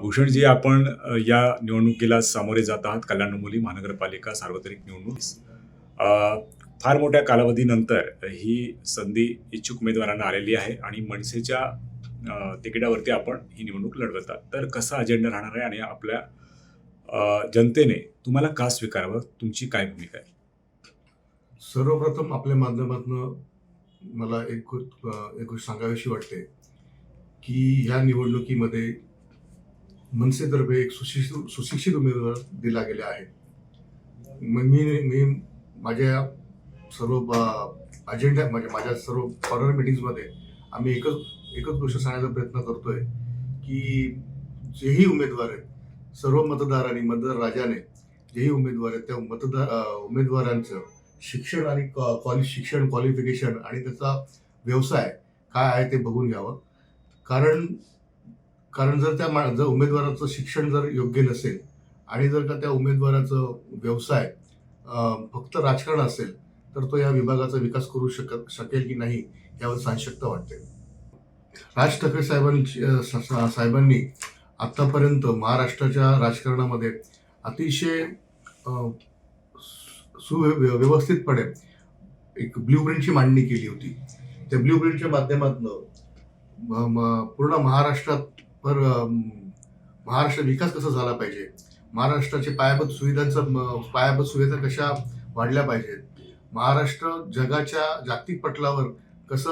भूषणजी आपण या निवडणुकीला सामोरे जात आहात. कल्याण डोंबिवली महानगरपालिका सार्वत्रिक निवडणूक. फार मोठ्या कालावधीनंतर ही संधी इच्छुक उमेदवारांना आलेली आहे आणि मनसेच्या तिकिटावरती आपण ही निवडणूक लढवत आहात. तर कसा अजेंडा राहणार आहे आणि आपल्या जनतेने तुम्हाला का स्वीकारावं? तुमची काय भूमिका आहे? सर्वप्रथम आपल्या माध्यमातून मला एक गो- एक गोष्ट सांगावीशी वाटते की ह्या निवडणुकीमध्ये मनसेतर्फे एक सुशिक्षित सुशिक्षित उमेदवार दिला गेला आहे. मग मी मी माझ्या सर्व अजेंडा म्हणजे माझ्या सर्व कॉर्नर मिटिंग्समध्ये आम्ही एकच एकच गोष्ट सांगण्याचा प्रयत्न करतोय की जेही उमेदवार आहेत सर्व मतदारांनी मतदार राजाने जेही उमेदवार आहेत त्या मतदार उमेदवारांचं शिक्षण आणि कॉलेज शिक्षण क्वालिफिकेशन आणि त्याचा व्यवसाय काय आहे ते बघून घ्यावं. कारण कारण जर त्या मा- जर उमेदवाराचं शिक्षण जर योग्य नसेल आणि जर का त्या उमेदवाराचं व्यवसाय फक्त राजकारण असेल तर तो या विभागाचा विकास करू शकत शकेल की नाही यावर साशंकता वाटते राज ठाकरे साहेबांची सा- साहेबांनी आत्तापर्यंत महाराष्ट्राच्या राजकारणामध्ये अतिशय सुव्यवस्थितपणे एक ब्ल्यूप्रिंटची मांडणी केली होती. त्या ब्ल्यूप्रिंटच्या माध्यमातून पूर्ण महाराष्ट्रात पर महाराष्ट्र विकास कसा झाला पाहिजे? महाराष्ट्राचे पायाभूत सुविधांचा म- पायाभूत सुविधा कशा वाढल्या पाहिजेत? महाराष्ट्र जगाच्या जागतिक पटलावर कसं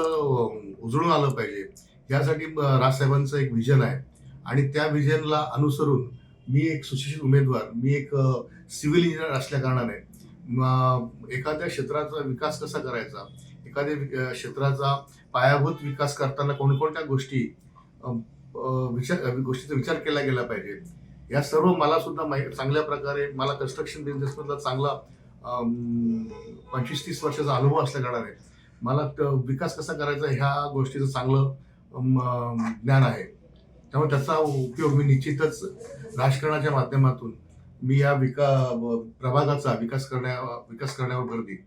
उजळून आलं पाहिजे? यासाठी राजसाहेबांचं एक विजन आहे. आणि त्या विजनला अनुसरून मी एक सुशिक्षित उमेदवार मी एक सिव्हिल इंजिनियर असल्याकारणाने एखाद्या क्षेत्राचा विकास कसा करायचा? एखाद्या क्षेत्राचा पायाभूत विकास करताना कोणकोणत्या गोष्टी विचार गोष्टीचा विचार केला गेला पाहिजे. या सर्व मला सुद्धा माहि चांगल्या प्रकारे मला कन्स्ट्रक्शन बिझनेसमधला चांगला पंचवीस तीस वर्षाचा अनुभव असल्या कारणाने मला विकास कसा करायचा ह्या गोष्टीचं चांगलं ज्ञान आहे. त्यामुळे त्याचा उपयोग मी निश्चितच राजकारणाच्या माध्यमातून मी या विका प्रभागाचा विकास करण्या विकास करण्यावर भर देईन.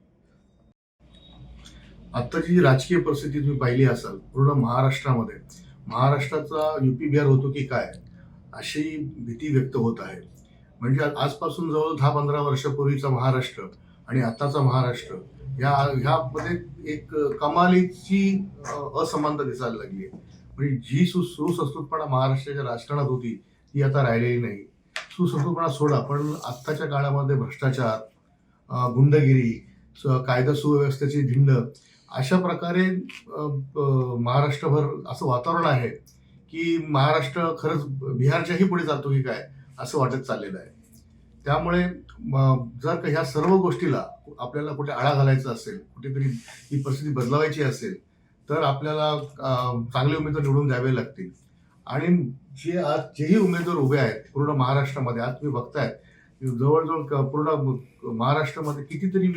आत्ताची जी राजकीय परिस्थिती तुम्ही पाहिली असाल पूर्ण महाराष्ट्रामध्ये महाराष्ट्राचा युपी बिहार होतो की काय अशी भीती व्यक्त होत आहे. म्हणजे आजपासून जवळ दहा पंधरा वर्षापूर्वीचा महाराष्ट्र आणि आत्ताचा महाराष्ट्र या ह्यामध्ये एक कमालीची असमानता दिसायला लागली आहे. म्हणजे जी सु सुसंस्कृतपणा महाराष्ट्राच्या राजकारणात होती ती आता राहिलेली नाही. सुसंस्कृतपणा सोडा पण आत्ताच्या काळामध्ये भ्रष्टाचार गुंडगिरी कायदा सुव्यवस्थेची धिंड अशा प्रकारे महाराष्ट्रभर असं वातावरण आहे की महाराष्ट्र खरंच बिहारच्याही पुढे जातो की काय असं वाटत चाललेलं आहे. त्यामुळे जर का ह्या सर्व गोष्टीला आपल्याला कुठे आळा घालायचा असेल कुठेतरी ही परिस्थिती बदलवायची असेल तर आपल्याला चांगले उमेदवार निवडून द्यावे लागतील. आणि जे आज जेही उमेदवार उभे आहेत पूर्ण महाराष्ट्रामध्ये आज तुम्ही बघताय जवळजवळ क- पूर्ण महाराष्ट्रामध्ये कितीतरी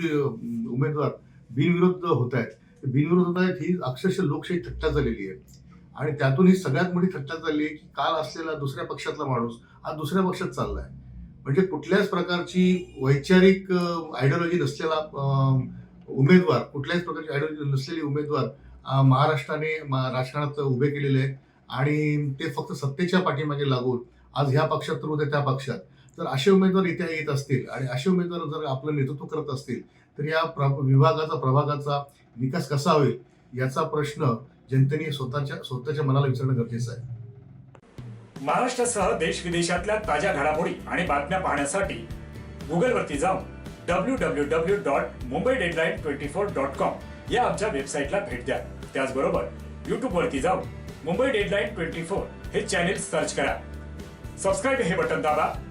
उमेदवार बिनविरोध होत आहेत. बिनविरोध होत आहेत ही अक्षरशः लोकशाही थट्टा झालेली आहे. आणि त्यातून ही सगळ्यात मोठी थट्टा झाली आहे की काल असलेला दुसऱ्या पक्षातला माणूस आज दुसऱ्या पक्षात चाललाय. म्हणजे कुठल्याच प्रकारची वैचारिक आयडिओलॉजी नसलेला उमेदवार कुठल्याच प्रकारची आयडिओलॉजी नसलेली उमेदवार महाराष्ट्राने राजकारणात उभे केलेले आहेत. आणि ते फक्त सत्तेच्या पाठीमागे लागून आज ह्या पक्षात तर उद्या त्या पक्षात तर असे उमेदवार इथे येत असतील आणि असे उमेदवार जर आपलं नेतृत्व करत असतील तर या प्र- विभागाचा प्रभागाचा विकास कसा होईल याचा प्रश्न जनतेने स्वतःच्या स्वतःच्या मनाला विचारणं गरजेचं आहे. महाराष्ट्रासह देश विदेशातल्या ताज्या घडामोडी आणि बातम्या पाहण्यासाठी गुगलवरती जाऊन W W W dot Mumbai deadline twenty four dot com या आमच्या वेबसाईटला भेट द्या. त्याचबरोबर युट्यूबवरती जाऊन मुंबई डेडलाईन ट्वेंटी फोर हे चॅनेल सर्च करा. सबस्क्राईब हे बटन दाबा.